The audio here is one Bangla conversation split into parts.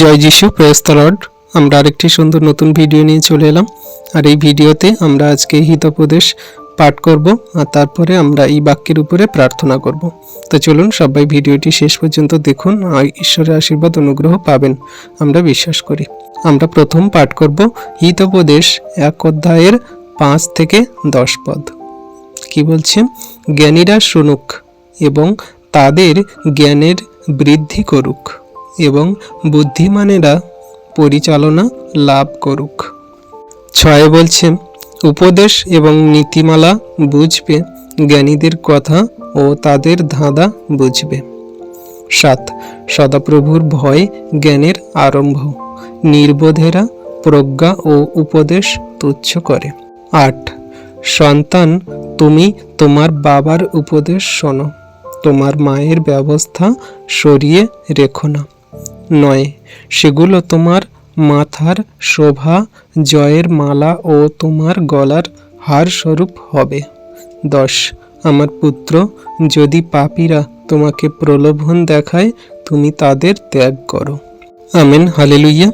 জয় যিশু প্রেস লর্ড আমরা আরেকটি সুন্দর নতুন ভিডিও নিয়ে চলে এলাম। আর এই ভিডিওতে আমরা আজকে হিতোপদেশ পাঠ করব, আর তারপরে আমরা এই বাক্যের উপরে প্রার্থনা করব। তো চলুন সবাই ভিডিওটি শেষ পর্যন্ত দেখুন ঈশ্বরের আশীর্বাদ অনুগ্রহ পাবেন, আমরা বিশ্বাস করি। আমরা প্রথম পাঠ করব হিতোপদেশ এক অধ্যায়ের পাঁচ থেকে দশ পদ। কি বলছে? জ্ঞানীরা শুনুক এবং তাদের জ্ঞানের বৃদ্ধি করুক। এবং বুদ্ধিমানেরা পরিচালনা লাভ করুক। ছয় বলছে, উপদেশ এবং নীতিমালা বুঝবে, জ্ঞানীদের কথা ও তাদের ধাঁধা বুঝবে। সাত, সদাপ্রভুর ভয় জ্ঞানের আরম্ভ। নির্বোধেরা প্রজ্ঞা ও উপদেশ তুচ্ছ করে। আট, সন্তান, তুমি তোমার বাবার উপদেশ শোনো। তোমার মায়ের ব্যবস্থা সরিয়ে রেখো না। নয়, সেগুলো তোমার মাথার শোভা, জয়ের মালা ও তোমার গলার হার স্বরূপ হবে। দশ, আমার পুত্র, যদি পাপীরা তোমাকে প্রলোভন দেখায়, তুমি তাদের ত্যাগ করো। আমেন হালেলুইয়া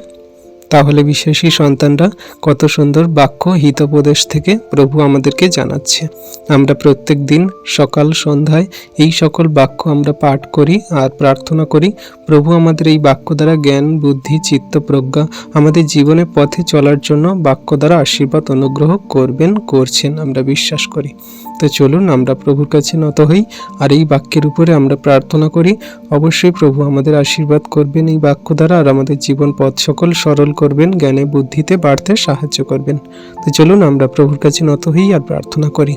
তাহলে বিশ্বাসী সন্তানরা কত সুন্দর বাক্য হিতোপদেশ থেকে প্রভু আমাদেরকে জানাচ্ছে। আমরা প্রত্যেক দিন সকাল, সন্ধ্যায় এই সকল বাক্য আমরা পাঠ করি আর প্রার্থনা করি, প্রভু আমাদের এই বাক্য দ্বারা জ্ঞান, বুদ্ধি, চিত্ত প্রজ্ঞা আমাদের জীবনে পথে চলার জন্য বাক্য দ্বারা আশীর্বাদ, অনুগ্রহ করবেন, করছেন, আমরা বিশ্বাস করি। তো চলুন, আমরা প্রভুর কাছে নত হই আর এই বাক্যের উপরে আমরা প্রার্থনা করি। অবশ্যই প্রভু আমাদের আশীর্বাদ করবেন এই বাক্য দ্বারা আর আমাদের জীবন পথ সকল সরল করবেন, জ্ঞানে, বুদ্ধিতে বাড়তে সাহায্য করবেন। তো চলুন, আমরা প্রভুর কাছে নত হই আর প্রার্থনা করি।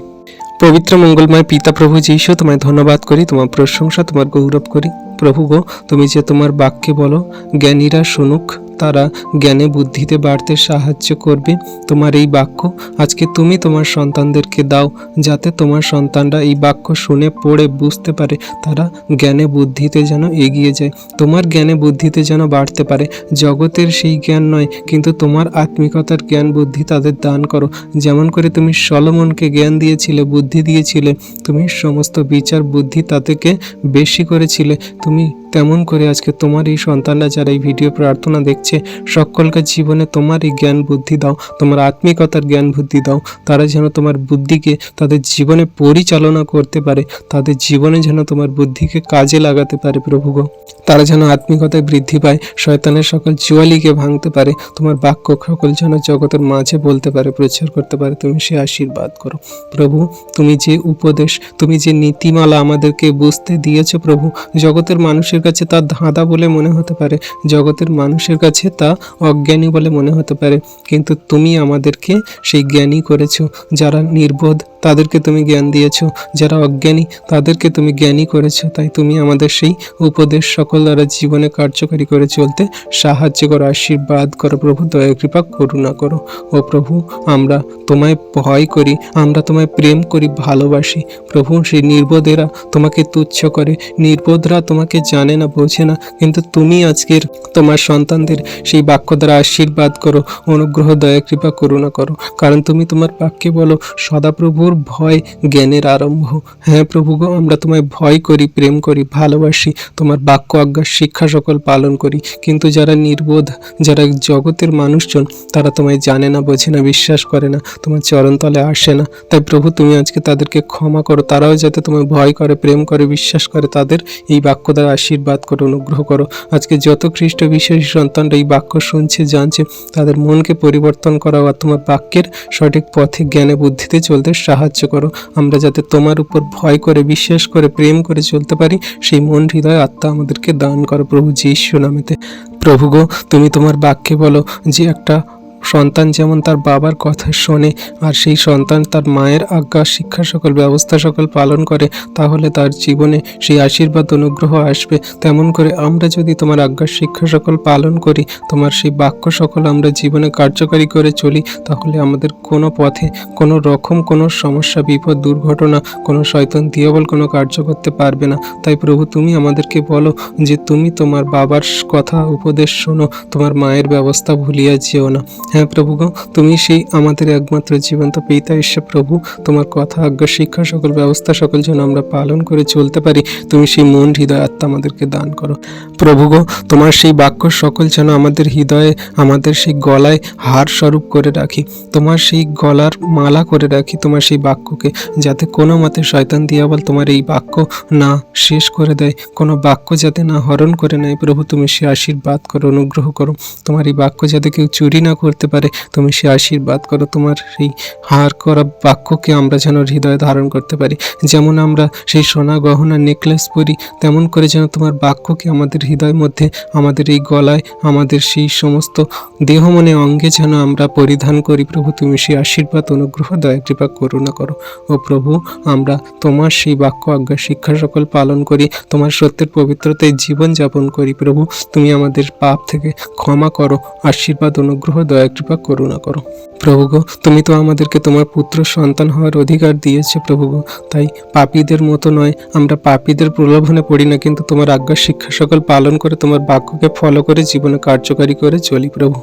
পবিত্র মঙ্গলময় পিতা প্রভু যীশু, তোমায় ধন্যবাদ করি, তোমার প্রশংসা, তোমার গৌরব করি। প্রভু গো, তুমি যে তোমার বাক্যে বলো, জ্ঞানীরা শুনুক। তারা জ্ঞানে বুদ্ধিতে বাড়তে সাহায্য করবে। তোমার এই বাক্য আজকে তুমি তোমার সন্তানদেরকে দাও, যাতে তোমার সন্তানরা এই বাক্য শুনে, পড়ে, বুঝতে পারে তারা জ্ঞানে বুদ্ধিতে যেন এগিয়ে যায়। তোমার জ্ঞানে বুদ্ধিতে যেন বাড়তে পারে। জগতের সেই জ্ঞান নয়, কিন্তু তোমার আত্মিকতার জ্ঞান বুদ্ধি তাদের দান করো। যেমন করে তুমি সলমনকে জ্ঞান দিয়েছিলে, বুদ্ধি দিয়েছিলে, তুমি সমস্ত বিচার বুদ্ধি তাদেরকে বেশি করেছিলে। তুমি তেমন করে আজকে তোমার এই সন্তানরা যারা এই ভিডিও প্রার্থনা দেখছে, সকলকে জীবনে তোমার এই জ্ঞান বুদ্ধি দাও, তোমার আত্মিকতার জ্ঞান বুদ্ধি দাও। তারা যেন তোমার বুদ্ধিকে তাদের জীবনে পরিচালনা করতে পারে, তাদের জীবনে যেন তোমার বুদ্ধিকে কাজে লাগাতে পারে প্রভু গো। তারা যেন আত্মিকতায় বৃদ্ধি পায়, শয়তানের সকল জুয়ালিকে ভাঙতে পারে, তোমার বাক্য সকল যেন জগতের মাঝে বলতে পারে, প্রচার করতে পারে, তুমি সে আশীর্বাদ করো। প্রভু, তুমি যে উপদেশ, তুমি যে নীতিমালা আমাদেরকে বুঝতে দিয়েছ প্রভু, জগতের মানুষের কাছে তা ধাঁধা বলে মনে হতে পারে, জগতের মানুষের কাছে তা অজ্ঞানী বলে মনে হতে পারে। কিন্তু তুমি আমাদেরকে সেই জ্ঞানী করেছ, যারা নির্বোধ তাদেরকে তুমি জ্ঞান দিয়েছ। যারা অজ্ঞানী, তাদেরকে তুমি জ্ঞানী করেছ। তাই তুমি আমাদের সেই উপদেশ সকল দ্বারা জীবনে কার্যকারী করে চলতে সাহায্য করো, আশীর্বাদ করো, প্রভু, দয়া, কৃপা, করুণা করো। ও প্রভু, আমরা তোমায় ভয় করি, আমরা তোমায় প্রেম করি, ভালোবাসি। প্রভু সেই নির্বোধেরা তোমাকে তুচ্ছ করে, নির্বোধরা তোমাকে জানে না, বোঝে না। কিন্তু তুমি আজকের তোমার সন্তানদের সেই বাক্য দ্বারা আশীর্বাদ করো, অনুগ্রহ, দয়া, কৃপা, করুণা করো। কারণ তুমি তোমার বাক্যে বলো, সদাপ্রভুর ভয় জ্ঞানের আরম্ভ। হ্যাঁ প্রভু গো, আমরা তোমায় ভয় করি, প্রেম করি, ভালোবাসি, তোমার বাক্য, আজ্ঞা, শিক্ষা সকল পালন করি। কিন্তু যারা নির্বোধ, যারা জগতের মানুষজন, তারা তোমায় জানে না, বোঝে না, বিশ্বাস করে না, তোমার চরণতলে আসে না। তাই প্রভু, তুমি আজকে তাদেরকে ক্ষমা করো, তারাও যাতে তোমায় ভয় করে, প্রেম করে, বিশ্বাস করে, তাদের এই বাক্য দ্বারা আশীর্বাদ করো, অনুগ্রহ করো। আজকে যত খ্রিস্ট বিশ্বাসী সন্তানরা এই বাক্য শুনছে, জানছে, তাদের মনকে পরিবর্তন করা আর তোমার বাক্যের সঠিক পথে, জ্ঞানে, বুদ্ধিতে চলতে সাহায্য করো। আমরা যাতে তোমার উপর ভয় করে, বিশ্বাস করে, প্রেম করে চলতে পারি, সেই মন হৃদয় আত্মা আমাদেরকে দান করো প্রভু যীশু নামেতে। প্রভু গো, তুমি তোমার বাক্যে বলো যে একটা সন্তান যেমন তার বাবার কথা শোনে, আর সেই সন্তান তার মায়ের আজ্ঞা, শিক্ষা সকল, ব্যবস্থা সকল পালন করে, তাহলে তার জীবনে সেই আশীর্বাদ, অনুগ্রহ আসবে। তেমন করে আমরা যদি তোমার আজ্ঞা, শিক্ষা সকল পালন করি, তোমার সেই বাক্য সকল আমরা জীবনে কার্যকারী করে চলি, তাহলে আমাদের কোনো পথে কোনো রকম কোনো সমস্যা, বিপদ, দুর্ঘটনা, কোনো শয়তান দিয়াবল কোনো কার্য করতে পারবে না। তাই প্রভু, তুমি আমাদেরকে বলো যে তুমি তোমার বাবার কথা উপদেশ শোনো, তোমার মায়ের ব্যবস্থা ভুলিয়া যেও না। হ্যাঁ প্রভু গো, তুমি সেই আমাদের একমাত্র জীবন্ত পিতা ঈশ্বর প্রভু। তোমার কথা, আজ্ঞা, শিক্ষা, সকল ব্যবস্থা, সকল যেন আমরা পালন করে চলতে পারি, তুমি সেই মন, হৃদয়, আত্মা আমাদেরকে দান করো। প্রভু গো, তোমার সেই বাক্য সকল যেন আমাদের হৃদয়ে, আমাদের সেই গলায় হার স্বরূপ করে রাখি। তোমার সেই গলার মালা করে রাখি, তোমার সেই বাক্যকে, যাতে কোনো মতে শয়তান দিয়াবল তোমার এই বাক্য না শেষ করে দেয়, কোনো বাক্য যাতে না হরণ করে নেয়। প্রভু, তুমি সে আশীর্বাদ করো, অনুগ্রহ করো। তোমার এই বাক্য যাতে কেউ চুরি না করতে পারে। তুমি সে আশীর্বাদ করো, তোমার সেই হার করা বাক্যকে আমরা যেন হৃদয়ে ধারণ করতে পারি। যেমন আমরা সেই সোনা গহনা নেকলেস পরি, তেমন করে যেন তোমার বাক্যকে আমাদের হৃদয়ের মধ্যে, আমাদের এই গলায়, আমাদের সেই সমস্ত দেহ মনে অঙ্গে যেন আমরা পরিধান করি। প্রভু, তুমি সেই আশীর্বাদ, অনুগ্রহ, দয়া, কৃপা, করুণা করো। ও প্রভু, আমরা তোমার সেই বাক্য, আজ্ঞা, শিক্ষা সকল পালন করি। তোমার সত্যের পবিত্রতায় জীবন যাপন করি। প্রভু, তুমি আমাদের পাপ থেকে ক্ষমা করো। আশীর্বাদ, অনুগ্রহ, দয়া কৃপা করুণা করো। প্রভু গো তুমি তো আমাদেরকে তোমার পুত্র সন্তান হওয়ার অধিকার দিয়েছে প্রভু গো তাই পাপীদের মতো নয়, আমরা পাপীদের প্রলোভনে পড়ি না, কিন্তু তোমার আজ্ঞা শিক্ষা সকল পালন করে তোমার বাক্যকে ফলো করে জীবনে কার্যকারী করে চলি প্রভু।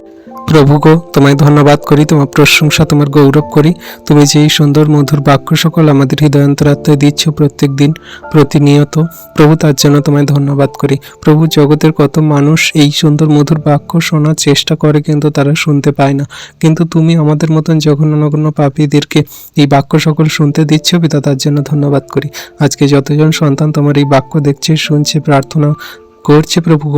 প্রভু গো তোমায় ধন্যবাদ করি, তোমার প্রশংসা, তোমার গৌরব করি। তুমি যে সুন্দর মধুর বাক্য সকল আমাদের হৃদয়ন্তরাত্মায় দিচ্ছ প্রত্যেক দিন, প্রতিনিয়ত, প্রভু তার জন্য তোমায় ধন্যবাদ করি। প্রভু জগতের কত মানুষ এই সুন্দর মধুর বাক্য শোনার চেষ্টা করে কিন্তু তারা শুনতে পায় না। কিন্তু তুমি আমাদের মতন জঘন্য নগণ্য পাপীদেরকে এই বাক্য সকল শুনতে দিচ্ছ, পিতা তার জন্য ধন্যবাদ করি। আজকে যতজন সন্তান তোমার এই বাক্য দেখছে, শুনছে, প্রার্থনা করছে প্রভু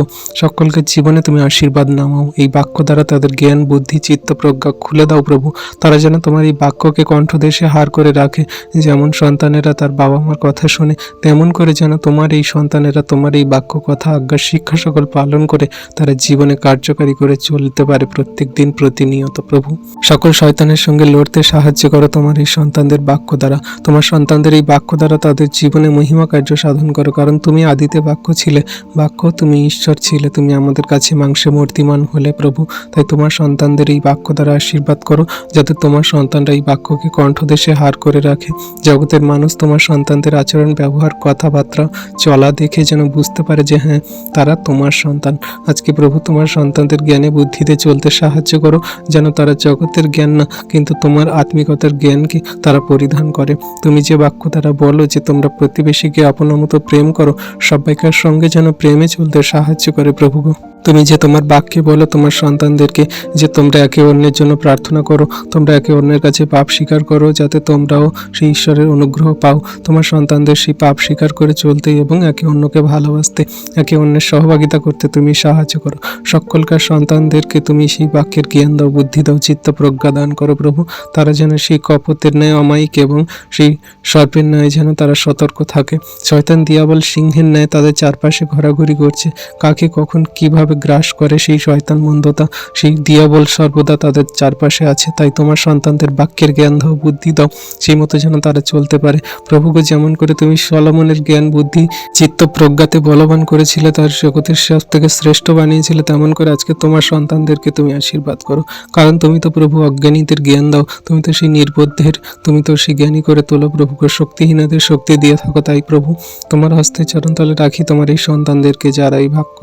সকলকে জীবনে তুমি আশীর্বাদ নামাও। এই বাক্য দ্বারা তাদের জ্ঞান, বুদ্ধি, চিত্ত প্রজ্ঞা খুলে দাও প্রভু। তারা যেন তোমার এই বাক্যকে কণ্ঠদেশে হার করে রাখে। যেমন সন্তানেরা তার বাবা মার কথা শুনে, তেমন করে যেন তোমার এই সন্তানেরা তোমার এই বাক্য কথা, আজ্ঞা, শিক্ষা সকল পালন করে তারা জীবনে কার্যকারী করে চলতে পারে প্রত্যেক দিন প্রতিনিয়ত প্রভু। সকল শয়তানের সঙ্গে লড়তে সাহায্য করো তোমার এই সন্তানদের বাক্য দ্বারা। তোমার সন্তানদের এই বাক্য দ্বারা তাদের জীবনে মহিমা কার্য সাধন করো, কারণ তুমি আদিতে বাক্য ছিলে। বাক্য তুমি ঈশ্বর ছিলে, তুমি আমাদের কাছে মাংসে মূর্তিমান হলে প্রভু। তাই তোমার সন্তানদের এই বাক্য দ্বারা আশীর্বাদ করো, যাতে তোমার সন্তানরা এই বাক্যকে কণ্ঠদেশে হার করে রাখে। জগতের মানুষ তোমার সন্তানদের আচরণ, ব্যবহার, কথাবার্তা, চলা দেখে যেন বুঝতে পারে যে হ্যাঁ তারা তোমার সন্তান। আজকে প্রভু তোমার সন্তানদের জ্ঞানে, বুদ্ধিতে চলতে সাহায্য করো, যেন তারা জগতের জ্ঞান না, কিন্তু তোমার আত্মিকতার জ্ঞানকে তারা পরিধান করে। তুমি যে বাক্য দ্বারা বলো যে তোমরা প্রতিবেশীকে আপনার মতো প্রেম করো, সবাইকার সঙ্গে যেন প্রেমে চলতে সাহায্য করে প্রভু। তুমি যে তোমার বাক্যে বলো, তোমার সন্তানদেরকে, যে তোমরা একে অন্যের জন্য প্রার্থনা করো, তোমরা একে অন্যের কাছে পাপ স্বীকার করো, যাতে তোমরাও সেই ঈশ্বরের অনুগ্রহ পাও। তোমার সন্তানদের সেই পাপ স্বীকার করে চলতে এবং একে অন্যকে ভালোবাসতে, একে অন্যের সহভাগিতা করতে তুমি সাহায্য করো। সকলকার সন্তানদেরকে তুমি সেই বাক্যের জ্ঞান দাও, বুদ্ধি দাও, চিত্ত প্রজ্ঞা দান করো প্রভু। তারা যেন সেই কপতের ন্যায় অমায়িক এবং সেই সর্পের ন্যায় যেন তারা সতর্ক থাকে। শয়তান, দিয়াবল, সিংহের ন্যায় তাদের চারপাশে ঘোরাঘুরি করছে। কাকে, কখন, কীভাবে গ্রাস করে সেই শয়তান মন্দতা? সেই দিয়াবল সর্বদা তাদের চারপাশে আছে, তাই তোমার সন্তানদের বাক্যের জ্ঞান দাও, বুদ্ধি দাও, সেই মতো যেন তারা চলতে পারে। প্রভুকে যেমন করে তুমি সলমনের জ্ঞান, বুদ্ধি, চিত্ত প্রজ্ঞাতে বলবান করেছিলে, তার জগতের সব থেকে শ্রেষ্ঠ বানিয়েছিলে, তেমন করে আজকে তোমার সন্তানদেরকে তুমি আশীর্বাদ করো। কারণ তুমি তো প্রভু অজ্ঞানীদের জ্ঞান দাও, তুমি তো সেই নির্বোধের, তুমি তো সেই জ্ঞানী করে তোলো প্রভুকে শক্তিহীনদের শক্তি দিয়ে থাকো, তাই প্রভু, তোমার হস্তে চরণতলে রাখি তোমার এই সন্তানদেরকে, যারা এই বাক্য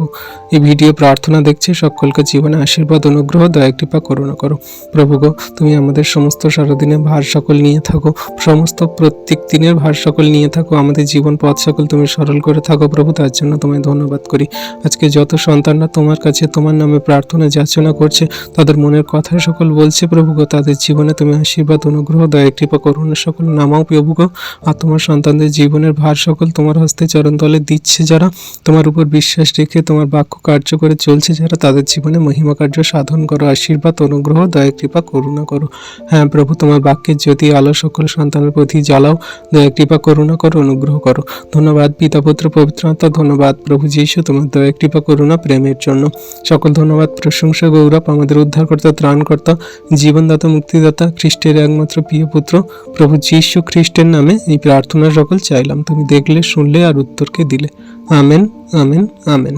এই ভিডিও প্রার্থনা দেখছি, সকলকে জীবনে আশীর্বাদ, অনুগ্রহ, দয়া, কৃপা, করুণা করো। প্রভু গো, তুমি আমাদের সমস্ত সারাদিনের ভার সকল নিয়ে থাকো। সমস্ত প্রত্যেক দিনের ভার সকল নিয়ে থাকো। আমাদের জীবন পথ সকল তুমি সরল করে থাকো প্রভু, তার জন্য তোমায় ধন্যবাদ করি। আজকে যত সন্তানরা তোমার কাছে, তোমার নামে প্রার্থনা, যাচনা করছে, তাদের মনের কথা সকল বলছে, প্রভু গো, তাদের জীবনে তুমি আশীর্বাদ, অনুগ্রহ, দয়া, কৃপা, করুণা সকল নামাও প্রভু গো। আর তোমার সন্তানদের জীবনের ভার সকল তোমার হস্তে চরণ তলে দিচ্ছে যারা। তোমার উপর বিশ্বাস রেখে তোমার বাক্য কার্য করে চলছে যারা তাদের জীবনে মহিমা কার্য সাধন করো, আশীর্বাদ, অনুগ্রহ, দয়া, কৃপা, করুণা করো। হ্যাঁ প্রভু, তোমার বাক্যের জ্যোতি আলো সকল সন্তানের প্রতি জ্বালাও, দয়া, কৃপা, করুণা করো, অনুগ্রহ করো। ধন্যবাদ পিতা, পুত্র, পবিত্র আত্মা, ধন্যবাদ প্রভু যীশু, তোমার দয়া, কৃপা, করুণা, প্রেমের জন্য। সকল ধন্যবাদ, প্রশংসা, গৌরব, আমাদের উদ্ধারকর্তা, ত্রাণকর্তা, জীবনদাতা, মুক্তিদাতা, খ্রিস্টের একমাত্র প্রিয় পুত্র, প্রভু যীশু খ্রিস্টের নামে এই প্রার্থনা সকল চাইলাম। তুমি দেখলে, শুনলে আর উত্তরকে দিলে। Amen amen amen.